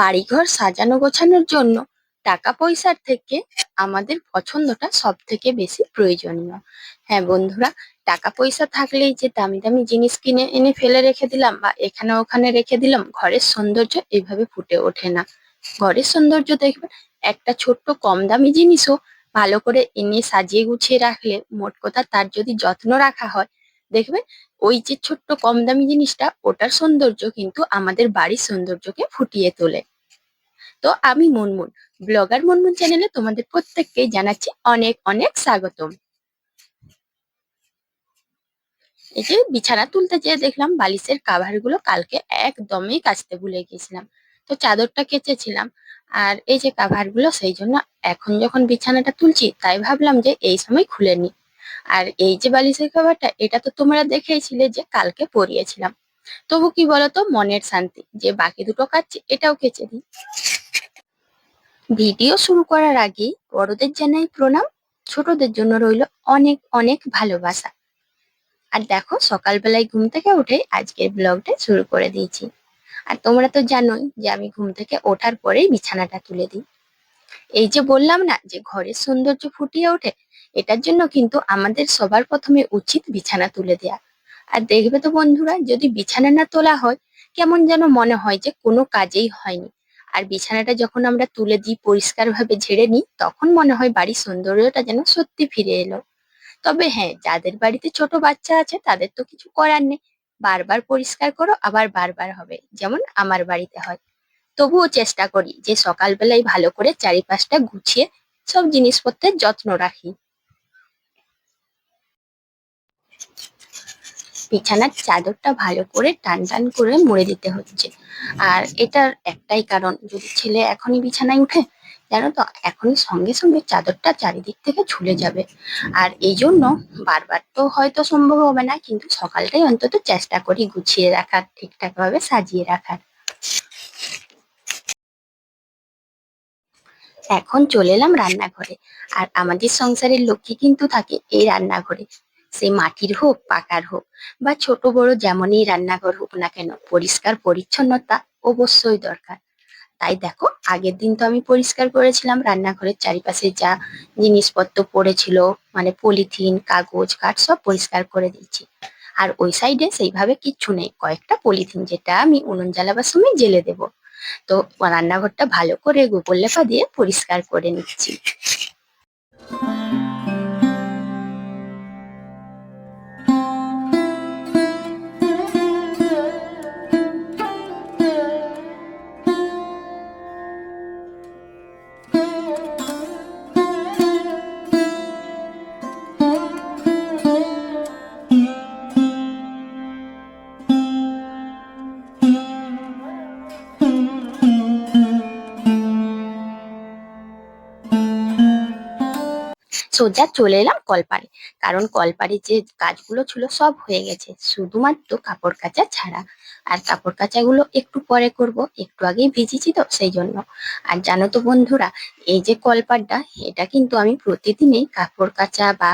বাড়িঘর সাজানো গোছানোর জন্য টাকা পয়সার থেকে আমাদের পছন্দটা সব থেকে বেশি প্রয়োজনীয়। হ্যাঁ বন্ধুরা টাকা পয়সা থাকলেই যে দামি দামি জিনিস কিনে, এনে ফেলে রেখে দিলাম বা এখানে ওখানে রেখে দিলাম, ঘরের সৌন্দর্য এইভাবে ফুটে ওঠে না। ঘরের সৌন্দর্য দেখবে একটা ছোট্ট কম দামি জিনিসও ভালো করে এনে সাজিয়ে গুছিয়ে রাখলে মোট কথা তার যদি যত্ন রাখা হয় দেখবে ওই যে ছোট্ট কম দামি জিনিসটা, ওটার সৌন্দর্য কিন্তু আমাদের বাড়ির সৌন্দর্যকে ফুটিয়ে তোলে। তো আমি মুনমুন। ব্লগার মুনমুন চ্যানেলে তোমাদের প্রত্যেককে জানাচ্ছি অনেক অনেক স্বাগতম। এই যে বিছানা তুলতে যেয়ে দেখলাম বালিশের কাভারগুলো কালকে একদমই কাচতে ভুলে গেছিলাম তো চাদরটা কেচেছিলাম আর এই যে কাভারগুলো সেই জন্য এখন যখন বিছানাটা তুলছি তাই ভাবলাম যে এই সময় খুলে নি আর এই যে বালিশের কাভারটা এটা তো তোমরা দেখেইছিলে যে কালকে পরিয়েছিলাম। তবু কি বলতো? মনের শান্তি। যে বাকি দুটো কাচ্ছি এটাও কেচে দিই। ভিডিও শুরু করার আগে বড়দের জানাই প্রণাম, ছোটদের জন্য রইল অনেক অনেক ভালোবাসা। আর দেখো, সকালবেলায় ঘুম থেকে উঠে আজকের ব্লগটা শুরু করে দিয়েছি। আর তোমরা তো জানোই যে আমি ঘুম থেকে ওঠার পরেই বিছানাটা তুলে দিই। এই যে বললাম না যে ঘরের সৌন্দর্য ফুটিয়ে ওঠে, এটার জন্য কিন্তু আমাদের সবার প্রথমে উচিত বিছানা তুলে দেয়া। আর দেখবে তো বন্ধুরা, যদি বিছানা না তোলা হয়, কেমন যেন মনে হয় যে কোনো কাজেই হয়নি। আর বিছানাটা যখন আমরা তুলে দিই পরিষ্কার ভাবে ঝেড়ে নিই, তখন মনে হয় বাড়ির সৌন্দর্যটা যেন সত্যি ফিরে এলো। তবে হ্যাঁ যাদের বাড়িতে ছোট বাচ্চা আছে, তাদের তো কিছু করার নেই। বারবার পরিষ্কার করো, আবার বারবার হবে, যেমন আমার বাড়িতে হয়। তবুও চেষ্টা করি যে সকালবেলায় ভালো করে চারিপাশটা গুছিয়ে সব জিনিসপত্রের যত্ন রাখি। বিছানার চাদরটা ভালো করে টান টান করে মুড়ে দিতে হচ্ছে। আর এটার একটাই কারণ, যদি ছেলে এখনই বিছানায় উঠে, জানো তো, এখনই সঙ্গে সঙ্গে চাদরটা চারিদিক থেকে ঝুলে যাবে। আর এই জন্য বারবার তো হয়তো সম্ভব হবে না, কিন্তু সকালটাই অন্তত চেষ্টা করি গুছিয়ে রাখার ঠিকঠাক ভাবে সাজিয়ে রাখার। এখন চলে এলাম রান্নাঘরে। আর আমাদের সংসারের লক্ষ্মী কিন্তু থাকে এই রান্নাঘরে। সে মাটির হোক, পাকার হোক, বা ছোট বড় যেমনই রান্নাঘর হোক না কেন, পরিষ্কার, পরিচ্ছন্নতা অবশ্যই দরকার। তাই দেখো, আগের দিন তো আমি পরিষ্কার করেছিলাম, রান্নাঘরের চারিপাশে যা জিনিসপত্র পড়েছিল মানে পলিথিন, কাগজ, কাঠ, সব পরিষ্কার করে দিয়েছি। আর ওই সাইডে সেইভাবে কিচ্ছু নেই, কয়েকটা পলিথিন যেটা আমি উনুন জ্বালাবার সময় জেলে দেব। তো রান্নাঘরটা ভালো করে লেপা দিয়ে পরিষ্কার করে নিচ্ছি। সোজা চলে এলাম কলপারে কারণ কলপারে যে কাজগুলো ছিল সব হয়ে গেছে। শুধুমাত্র কাপড় কাচা ছাড়া। আর কাপড় কাচাগুলো একটু পরে করব। একটু আগেই ভিজেছি তো, সেই জন্য। আর জানো তো বন্ধুরা, এই যে কলপারটা এটা কিন্তু আমি প্রতিদিনই কাপড় কাচা বা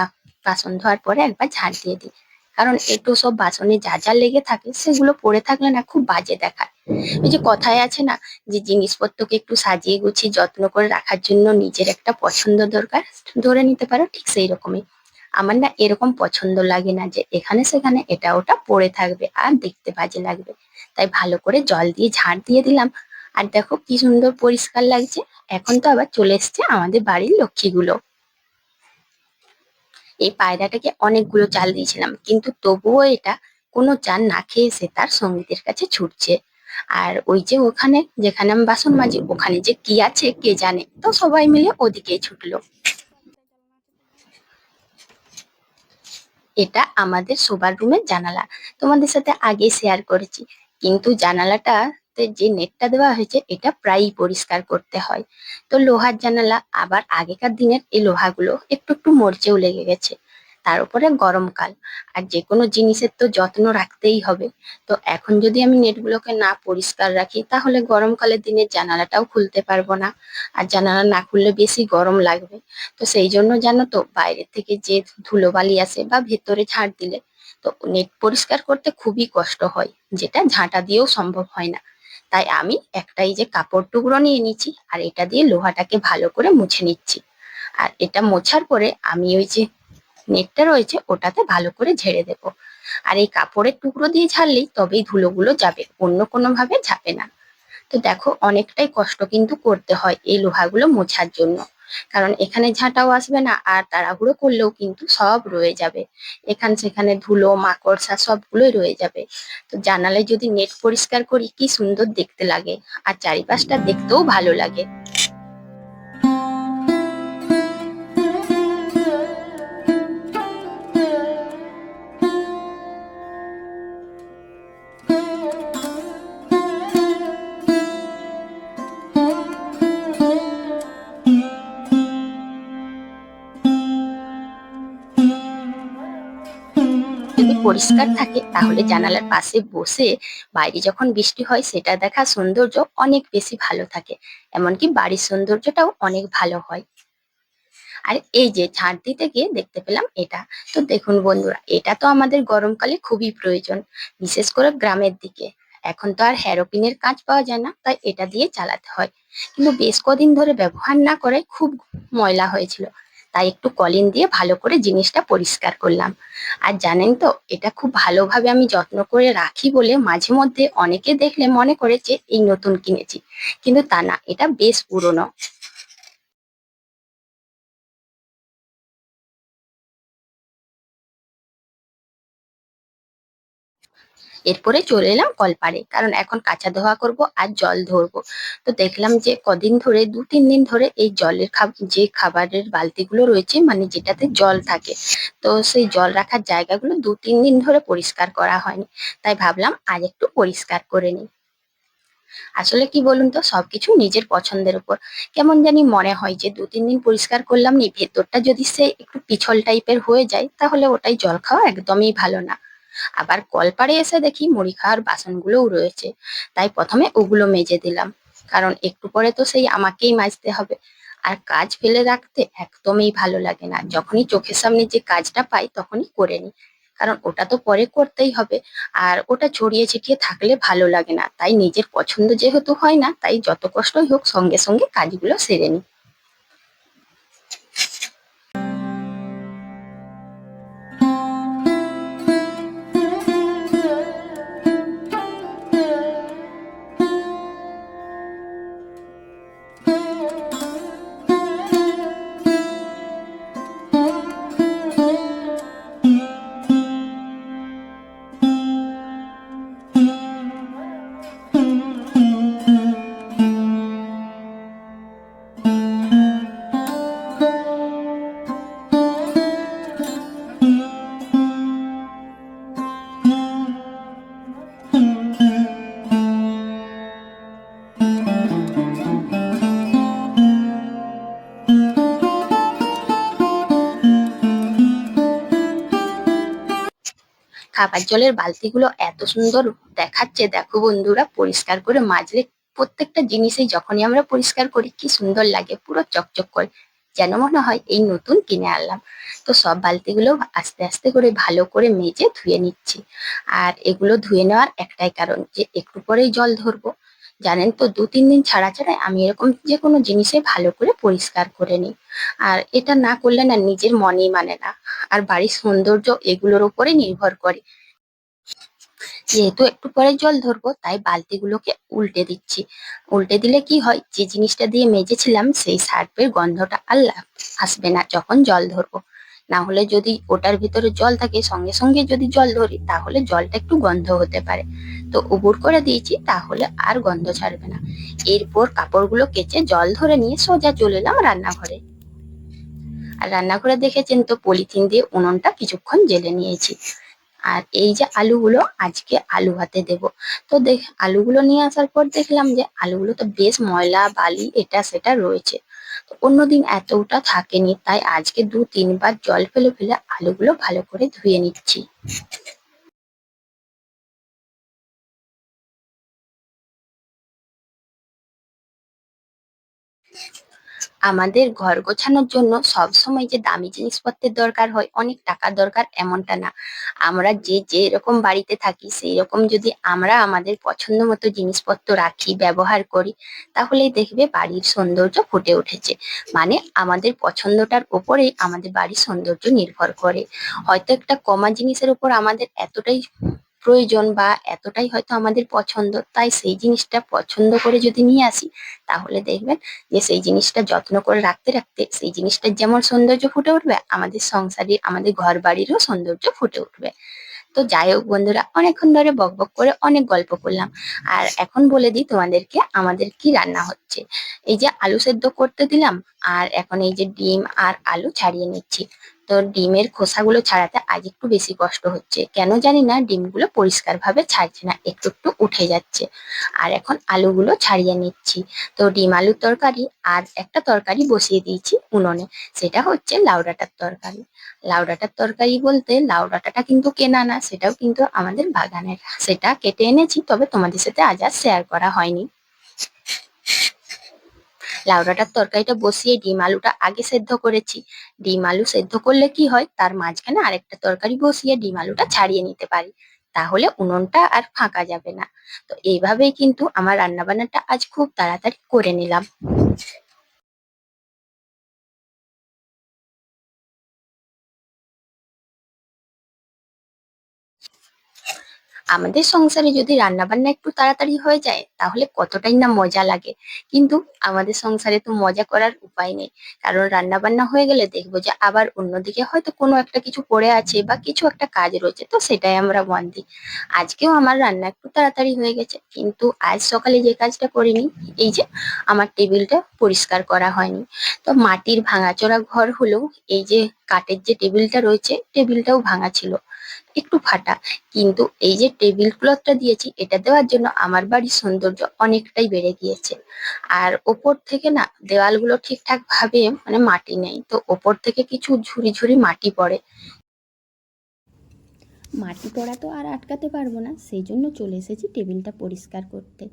বাসন ধোয়ার পরে একবার ঝাড় দিয়ে দিই। কারণ একটু সব বাসনে যা যা লেগে থাকে, সেগুলো পড়ে থাকলে না খুব বাজে দেখায়। ওই যে কথায় আছে না, যে জিনিসপত্রকে একটু সাজিয়ে গুছিয়ে যত্ন করে রাখার জন্য নিজের একটা পছন্দ দরকার, ধরে নিতে পারো ঠিক সেই রকমই আমার না এরকম পছন্দ লাগে না যে এখানে সেখানে এটা ওটা পড়ে থাকবে আর দেখতে বাজে লাগবে। তাই ভালো করে জল দিয়ে ঝাড় দিয়ে দিলাম। আর দেখো কি সুন্দর পরিষ্কার লাগছে। এখন তো আবার চলে এসছে আমাদের বাড়ির লক্ষ্মীগুলো। এই পায়রাটাকে অনেকগুলো চাল দিয়েছিলাম, কিন্তু তবুও এটা কোনো চাল না খেয়ে সে তার সঙ্গীতের কাছে ছুটছে। আর ওই যে ওখানে যেখানে আমি বাসন মাজি, ওখানে যে কি আছে কে জানে? তো সবাই মিলে ওদিকেই ছুটলো। এটা আমাদের শোবার রুমের জানালা। তোমাদের সাথে আগে শেয়ার করেছি। কিন্তু জানালাটা যে নেটটা দেওয়া হয়েছে, এটা প্রায়ই পরিষ্কার করতে হয়। তো লোহার জানালা আবার আগেকার দিনের এই লোহাগুলো একটু একটু মরচেও লেগে গেছে। তার উপরে গরমকাল আর যে কোনো জিনিসের তো যত্ন রাখতেই হবে। তো এখন যদি আমি নেটগুলোকে না পরিষ্কার রাখি, তাহলে গরমকালের দিনে জানালাটাও খুলতে পারব না। আর জানালা না খুললে বেশি গরম লাগবে। তো সেই জন্য জানো তো, বাইরে থেকে যে ধুলোবালি আসে বা ভেতরে ঝাড় দিলে, তো নেট পরিষ্কার করতে খুবই কষ্ট হয়, যেটা ঝাঁটা দিয়েও সম্ভব হয় না। তাই আমি একটাই যে কাপড় টুকরো নিয়ে নিচ্ছি, আর এটা দিয়ে লোহাটাকে ভালো করে মুছে নিচ্ছি। আর এটা মোছার পরে আমি ওই যে নেটটা রয়েছে, ওটাতে ভালো করে ঝেড়ে দেব। আর এই কাপড়ের টুকরো দিয়ে ঝাড়লেই তবেই ধুলোগুলো যাবে, অন্য কোনো ভাবে যাবে না। তো দেখো, অনেকটাই কষ্ট কিন্তু করতে হয় এই লোহাগুলো মোছার জন্য। কারণ এখানে ঝাঁটাও আসবে না, আর তাড়াহুড়ো করলেও কিন্তু সব রয়ে যাবে। এখান সেখানে ধুলো, মাকড়সা সবগুলোই রয়ে যাবে। তো জানালায় যদি নেট পরিষ্কার করি, কি সুন্দর দেখতে লাগে। আর চারিপাশটা দেখতেও ভালো লাগে। পরিষ্কার থাকে, তাহলে জানালার পাশে বসে বাইরে যখন বৃষ্টি হয়, সেটা দেখা সৌন্দর্য অনেক বেশি ভালো থাকে। এমনকি বাড়ির সৌন্দর্যটাও অনেক ভালো হয়। আর এই যে ঝাড় দিতে গিয়ে দেখতে পেলাম এটা। তো দেখুন বন্ধুরা, এটা তো আমাদের গরমকালে খুবই প্রয়োজন, বিশেষ করে গ্রামের দিকে। এখন তো আর হ্যারোপিনের কাজ পাওয়া যায় না, তাই এটা দিয়ে চালাতে হয়। কিন্তু বেশ কদিন ধরে ব্যবহার না করে খুব ময়লা হয়েছিল। তাই একটু কলিন দিয়ে ভালো করে জিনিসটা পরিষ্কার করলাম। আর জানেন তো, এটা খুব ভালোভাবে আমি যত্ন করে রাখি বলে মাঝে মধ্যে অনেকে দেখলে মনে করে যে, এই নতুন কিনেছি। কিন্তু তা না, এটা বেশ পুরনো। এরপরে চলে এলাম কলপাড়ে। কারণ এখন কাঁচা ধোয়া করব আর জল ধরবো। তো দেখলাম যে কদিন ধরে, দু, তিন দিন ধরে এই জলের যে খাবারের বালতিগুলো রয়েছে মানে যেটাতে জল থাকে, তো সেই জল রাখার জায়গাগুলো দু, তিন দিন ধরে পরিষ্কার করা হয়নি। তাই ভাবলাম আজ একটু পরিষ্কার করে নিই। আসলে কি বলুন তো, সবকিছু নিজের পছন্দের উপর। কেমন জানি মনে হয় যে দু, তিন দিন পরিষ্কার করলাম নি, ভেতরটা যদি সে একটু পিছল টাইপের হয়ে যায়, তাহলে ওটাই জল খাওয়া একদমই ভালো না। আবার কলপাড়ে এসে দেখি মুড়ি খাওয়ার বাসনগুলোও রয়েছে। তাই প্রথমে ওগুলো মেজে দিলাম। কারণ একটু পরে তো সেই আমাকেই মাজতে হবে। আর কাজ ফেলে রাখতে একদমই ভালো লাগে না। যখনই চোখের সামনে যে কাজটা পাই তখনই করে নিই। কারণ ওটা তো পরে করতেই হবে। আর ওটা ছড়িয়ে ছিটিয়ে থাকলে ভালো লাগে না। তাই নিজের পছন্দ যেহেতু হয় না, তাই যত কষ্টই হোক সঙ্গে সঙ্গে কাজগুলো সেরে নিই। খাবার জলের বালতিগুলো এত সুন্দর দেখাচ্ছে, দেখো বন্ধুরা, পরিষ্কার করে মাজলে প্রত্যেকটা জিনিসেই যখনই আমরা পরিষ্কার করি, কি সুন্দর লাগে, পুরো চকচক করে। যেন মনে হয় এই নতুন কিনে আনলাম। তো সব বালতিগুলো আস্তে আস্তে করে ভালো করে মেজে ধুয়ে নিচ্ছি। আর এগুলো ধুয়ে নেওয়ার একটাই কারণ যে, একটু পরেই জল ধরবো। জানেন তো, দু তিন দিন ছাড়া ছাড়া আমি এরকম যে কোনো জিনিসে ভালো করে পরিষ্কার করে নিই। আর এটা না করলে না নিজের মনেই মানে না। আর বাড়ির সৌন্দর্য এগুলোর উপরে নির্ভর করে। যেহেতু একটু পরে জল ধরবো, তাই বালতিগুলোকে উল্টে দিচ্ছি। উল্টে দিলে কি হয়? যে জিনিসটা দিয়ে মেজেছিলাম, সেই সার্ফের গন্ধটা আর আসবে না যখন জল ধরবো। না হলে যদি ওটার ভিতরে জল থাকে, সঙ্গে সঙ্গে যদি জল ধরি, তাহলে জলটা একটু গন্ধ হতে পারে। তো উবুর করে দিয়েছি, তাহলে আর গন্ধ ছাড়বে না। এরপর কাপড়গুলো কেচে জল ধরে নিয়ে সোজা চলে এলাম রান্নাঘরে। আর রান্নাঘরে দেখেছেন তো, পলিথিন দিয়ে উনুনটা কিছুক্ষণ জেলে নিয়েছি। আর এই যে আলুগুলো আজকে আলু হাতে দেব। তো দেখ, আলুগুলো নিয়ে আসার পর দেখলাম যে আলুগুলো তো বেশ ময়লা, বালি, এটা সেটা রয়েছে। তো অন্যদিন এতটা থাকেনি, তাই আজকে দু তিনবার জল ফেলে ফেলে আলুগুলো ভালো করে ধুয়ে নিচ্ছি। আমাদের ঘর গোছানোর জন্য সব সময় যে দামি জিনিসপত্রের দরকার হয়, অনেক টাকার দরকার এমনটা না। আমরা যে যে রকম বাড়িতে থাকি সেই রকম যদি আমরা আমাদের পছন্দ মতো জিনিসপত্র রাখি, ব্যবহার করি, তাহলেই দেখবে বাড়ির সৌন্দর্য ফুটে উঠেছে। মানে আমাদের পছন্দটার ওপরেই আমাদের বাড়ির সৌন্দর্য নির্ভর করে। হয়তো একটা কমা জিনিসের উপর আমাদের এতটাই প্রয়োজন বা এতটাই হয়তো আমাদের পছন্দ, তাই সেই জিনিসটা পছন্দ করে যদি নিয়ে আসি, তাহলে দেখবেন যে সেই জিনিসটা যত্ন করে রাখতে রাখতে সেই জিনিসটার যেমন সৌন্দর্য ফুটে উঠবে, আমাদের সংসারে, আমাদের ঘর বাড়িরও সৌন্দর্য ফুটে উঠবে। তো যাই হোক বন্ধুরা, অনেকক্ষণ ধরে বক বক করে অনেক গল্প করলাম। আর এখন বলে দিই তোমাদেরকে আমাদের কি রান্না হচ্ছে। এই যে আলু সেদ্ধ করতে দিলাম, আর এখন এই যে ডিম আর আলু ছাড়িয়ে নিচ্ছি। তো ডিমের খোসাগুলো ছাড়াতে আজ একটু বেশি কষ্ট হচ্ছে। কেন জানি না, ডিমগুলো পরিষ্কার ভাবে ছাড়ছে না, একটু একটু উঠে যাচ্ছে। আর এখন আলুগুলো ছাড়িয়ে নিচ্ছি। তো ডিম আলুর তরকারি আর একটা তরকারি বসিয়ে দিয়েছি উনুনে। সেটা হচ্ছে লাউ ডাঁটার তরকারি। লাউ ডাঁটার তরকারি বলতে লাউ ডাঁটাটা কিন্তু কেনা না, সেটাও কিন্তু আমাদের বাগানের। সেটা কেটে এনেছি, তবে তোমাদের সাথে আজ আর শেয়ার করা হয়নি। লাউ ডাঁটার তরকারিটা বসিয়ে ডিম আলুটা আগে সেদ্ধ করেছি। ডিম আলু সেদ্ধ করলে কি হয়? তার মাঝখানে আরেকটা তরকারি বসিয়ে ডিম আলুটা ছাড়িয়ে নিতে পারি। তাহলে উনুনটা আর ফাঁকা যাবে না। তো এইভাবেই কিন্তু আমার রান্নাবান্নাটা আজ খুব তাড়াতাড়ি করে নিলাম। আমাদের সংসারে যদি রান্নাবান্না একটু তাড়াতাড়ি হয়ে যায়, তাহলে কতটাই না মজা লাগে। কিন্তু আমাদের সংসারে তো মজা করার উপায় নেই। কারণ রান্নাবান্না হয়ে গেলে দেখব যে আবার অন্যদিকে হয়তো কোনো একটা কিছু পড়ে আছে বা কিছু একটা কাজ রয়েছে, তো সেটাই আমরা মন দিই। আজকেও আমার রান্না একটু তাড়াতাড়ি হয়ে গেছে, কিন্তু আজ সকালে যে কাজটা করিনি, এই যে আমার টেবিলটা পরিষ্কার করা হয়নি। তো মাটির ভাঙাচোরা ঘর হলেও এই যে কাঠের যে টেবিলটা রয়েছে, টেবিলটাও ভাঙা ছিল। একটু ফাটা। কিন্তু এই যে টেবিল ক্লথটা দিয়েছি, এটা দেওয়ার জন্য আমার বাড়ির সৌন্দর্য অনেকটাই বেড়ে গিয়েছে। আর ওপর থেকে না, দেওয়ালগুলো ঠিকঠাক ভাবে মানে মাটি নেই। তো ওপর থেকে কিছু ঝুরি ঝুরি মাটি পড়ে। মাটি পড়া তো আর আটকাতে পারব না। সেই জন্য চলে এসেছি টেবিলটা পরিষ্কার করতে।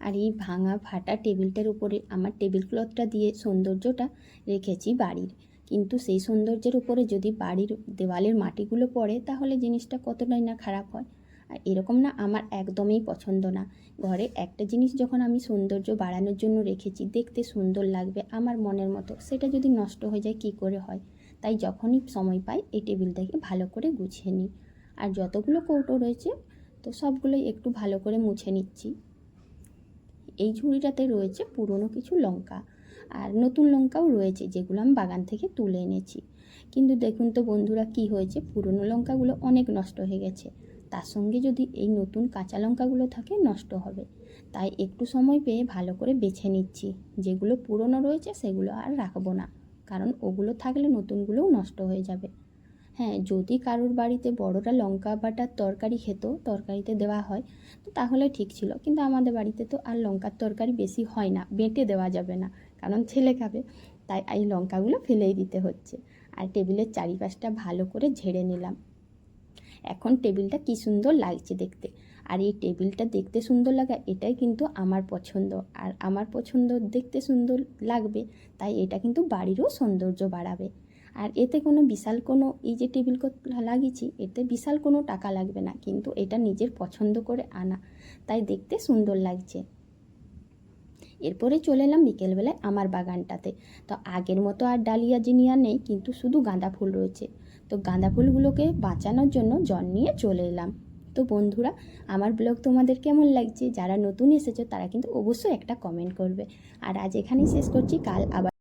আর এই ভাঙা, ফাটা টেবিলটার উপরে আমার টেবিল ক্লথটা দিয়ে সৌন্দর্যটা রেখেছি বাড়ির। কিন্তু সেই সৌন্দর্যের উপরে যদি বাড়ির দেওয়ালের মাটিগুলো পড়ে, তাহলে জিনিসটা কতটাই না খারাপ হয়? আর এরকম না আমার একদমই পছন্দ না। ঘরে একটা জিনিস যখন আমি সৌন্দর্য বাড়ানোর জন্য রেখেছি, দেখতে সুন্দর লাগবে আমার মনের মতো। সেটা যদি নষ্ট হয়ে যায়, কী করে হয়? তাই যখনই সময় পাই, এই টেবিলটাকে ভালো করে গুছিয়ে নিই। আর যতগুলো কৌটো রয়েছে, তো সবগুলোই একটু ভালো করে মুছে নিচ্ছি। এই ঝুড়িটাতে রয়েছে পুরনো কিছু লঙ্কা। আর নতুন লঙ্কাও রয়েছে, যেগুলো আমি বাগান থেকে তুলে এনেছি। কিন্তু দেখুন তো বন্ধুরা কি হয়েছে, পুরনো লঙ্কাগুলো অনেক নষ্ট হয়ে গেছে। তার সঙ্গে যদি এই নতুন কাঁচা লঙ্কাগুলো থাকে, নষ্ট হবে। তাই একটু সময় পেয়ে ভালো করে বেছে নিচ্ছি। যেগুলো পুরনো রয়েছে, সেগুলো আর রাখব না। কারণ ওগুলো থাকলে নতুনগুলোও নষ্ট হয়ে যাবে। হ্যাঁ যদি কারোর বাড়িতে বড়রা লঙ্কা বাটার তরকারি খেত, তরকারিতে দেওয়া হয়, তো তাহলে ঠিক ছিল। কিন্তু আমাদের বাড়িতে তো আর লঙ্কার তরকারি বেশি হয় না, বেটে দেওয়া যাবে না। কারণ ছেলে খাবে, তাই এই লঙ্কাগুলো ফেলেই দিতে হচ্ছে। আর টেবিলের চারিপাশটা ভালো করে ঝেড়ে নিলাম। এখন টেবিলটা কি সুন্দর লাগছে দেখতে। আর এই টেবিলটা দেখতে সুন্দর লাগা, এটাই কিন্তু আমার পছন্দ। আর আমার পছন্দ দেখতে সুন্দর লাগবে, তাই এটা কিন্তু বাড়িরও সৌন্দর্য বাড়াবে। আর এতে কোনো বিশাল কোনো, এই যে টেবিল লাগিয়েছি, এতে বিশাল কোনো টাকা লাগবে না। কিন্তু এটা নিজের পছন্দ করে আনা, তাই দেখতে সুন্দর লাগছে। এরপরে চলে এলাম বিকেলবেলায় আমার বাগানটাতে। তো আগের মতো আর ডালিয়া জিনিয়া নেই, কিন্তু শুধু গাঁদা ফুল রয়েছে। তো গাঁদা ফুলগুলোকে বাঁচানোর জন্য জল নিয়ে চলে এলাম। তো বন্ধুরা, আমার ব্লগ তোমাদের কেমন লাগছে? যারা নতুন এসেছ, তারা কিন্তু অবশ্যই একটা কমেন্ট করবে। আর আজ এখানেই শেষ করছি। কাল আবার